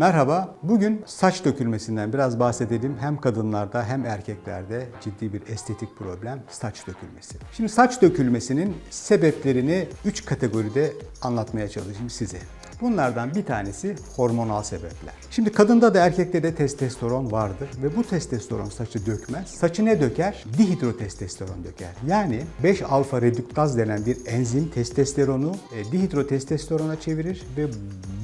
Merhaba. Bugün saç dökülmesinden biraz bahsedelim. Hem kadınlarda hem erkeklerde ciddi bir estetik problem saç dökülmesi. Şimdi saç dökülmesinin sebeplerini 3 kategoride anlatmaya çalışayım size. Bunlardan bir tanesi hormonal sebepler. Şimdi kadında da erkekte de testosteron vardır ve bu testosteron saçı dökmez. Saçı ne döker? Dihidrotestosteron döker. Yani 5 alfa reduktaz denen bir enzim testosteronu e, dihidrotestosterona çevirir ve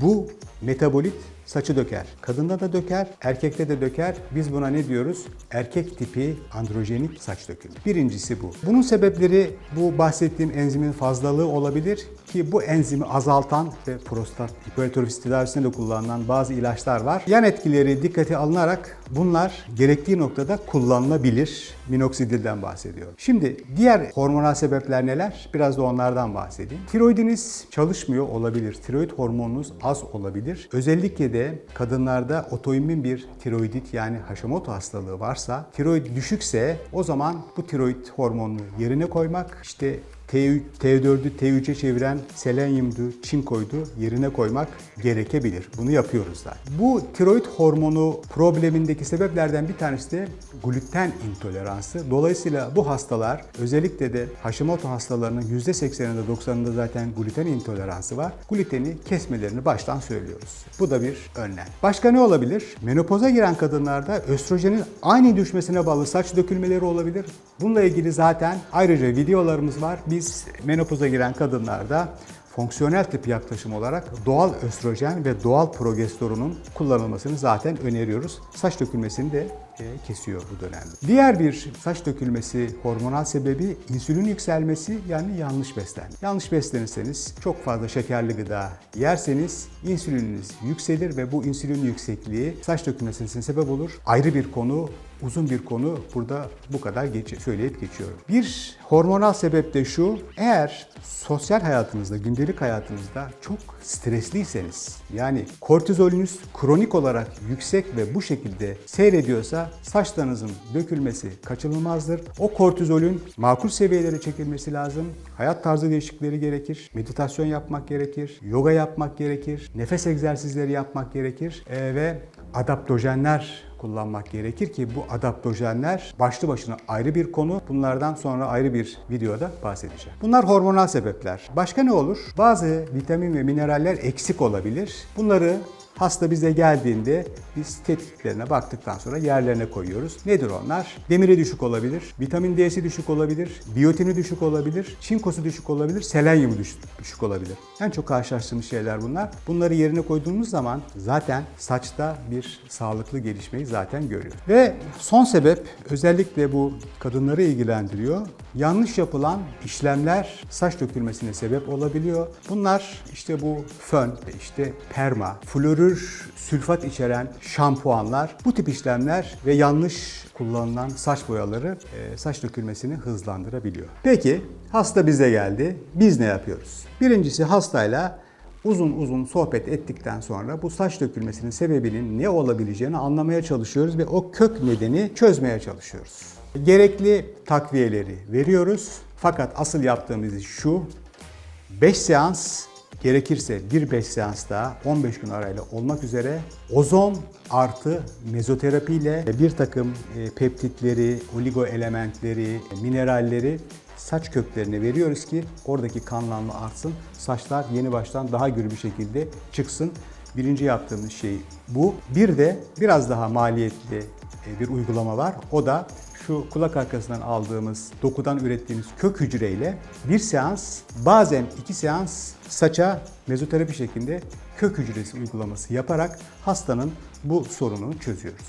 bu metabolit saçı döker. Kadında da döker, erkekte de döker. Biz buna ne diyoruz? Erkek tipi androjenik saç dökümü. Birincisi bu. Bunun sebepleri bu bahsettiğim enzimin fazlalığı olabilir ki bu enzimi azaltan ve prostat hipertrofisi tedavisinde de kullanılan bazı ilaçlar var. Yan etkileri dikkate alınarak bunlar gerektiği noktada kullanılabilir. Minoksidilden bahsediyorum. Şimdi diğer hormonal sebepler neler? Biraz da onlardan bahsedeyim. Tiroidiniz çalışmıyor olabilir. Tiroid hormonunuz az olabilir. Özellikle de kadınlarda otoimmün bir tiroidit yani Hashimoto hastalığı varsa, tiroid düşükse o zaman bu tiroid hormonunu yerine koymak, işte T3, T4'ü T3'e çeviren selenyumdu, çinkoydu yerine koymak gerekebilir. Bunu yapıyoruz da. Bu tiroid hormonu problemindeki sebeplerden bir tanesi de gluten intoleransı. Dolayısıyla bu hastalar özellikle de Hashimoto hastalarının %80'inde 90'ında zaten gluten intoleransı var. Gluteni kesmelerini baştan söylüyoruz. Bu da bir önlem. Başka ne olabilir? Menopoza giren kadınlarda östrojenin aynı düşmesine bağlı saç dökülmeleri olabilir. Bununla ilgili zaten ayrıca videolarımız var. Biz menopoza giren kadınlarda fonksiyonel tip yaklaşım olarak doğal östrojen ve doğal progesteronun kullanılmasını zaten öneriyoruz. Saç dökülmesini de e, kesiyor bu dönemde. Diğer bir saç dökülmesi hormonal sebebi insülin yükselmesi yani yanlış beslenme. Yanlış beslenirseniz çok fazla şekerli gıda yerseniz insülininiz yükselir ve bu insülin yüksekliği saç dökülmesine sebep olur. Ayrı bir konu uzun bir konu. Burada bu kadar geç, söyleyip geçiyorum. Bir hormonal sebep de şu. Eğer sosyal hayatınızda, gündelik hayatınızda çok stresliyseniz, yani kortizolünüz kronik olarak yüksek ve bu şekilde seyrediyorsa saçlarınızın dökülmesi kaçınılmazdır. O kortizolün makul seviyelere çekilmesi lazım. Hayat tarzı değişiklikleri gerekir. Meditasyon yapmak gerekir. Yoga yapmak gerekir. Nefes egzersizleri yapmak gerekir. Ee, ve adaptojenler kullanmak gerekir ki bu adaptojenler başlı başına ayrı bir konu. Bunlardan sonra ayrı bir videoda bahsedeceğim. Bunlar hormonal sebepler. Başka ne olur? Bazı vitamin ve mineraller eksik olabilir. Bunları Hasta bize geldiğinde biz tetkiklerine baktıktan sonra yerlerine koyuyoruz. Nedir onlar? Demiri düşük olabilir, vitamin D'si düşük olabilir, biyotini düşük olabilir, çinkosu düşük olabilir, selenyumu düşük, olabilir. En çok karşılaştığımız şeyler bunlar. Bunları yerine koyduğumuz zaman zaten saçta bir sağlıklı gelişmeyi zaten görüyoruz. Ve son sebep özellikle bu kadınları ilgilendiriyor. Yanlış yapılan işlemler saç dökülmesine sebep olabiliyor. Bunlar işte bu fön, işte perma, florür sülfat içeren şampuanlar, bu tip işlemler ve yanlış kullanılan saç boyaları e, saç dökülmesini hızlandırabiliyor. Peki hasta bize geldi. Biz ne yapıyoruz? Birincisi hastayla uzun uzun sohbet ettikten sonra bu saç dökülmesinin sebebinin ne olabileceğini anlamaya çalışıyoruz ve o kök nedeni çözmeye çalışıyoruz. Gerekli takviyeleri veriyoruz. Fakat asıl yaptığımız iş şu. 5 seans gerekirse bir 5 seans daha 15 gün arayla olmak üzere ozon artı mezoterapi ile bir takım e, peptitleri, oligo elementleri, mineralleri saç köklerine veriyoruz ki oradaki kanlanma artsın. Saçlar yeni baştan daha gür bir şekilde çıksın. Birinci yaptığımız şey bu. Bir de biraz daha maliyetli e, bir uygulama var. O da şu kulak arkasından aldığımız dokudan ürettiğimiz kök hücreyle bir seans bazen iki seans saça mezoterapi şeklinde kök hücresi uygulaması yaparak hastanın bu sorununu çözüyoruz.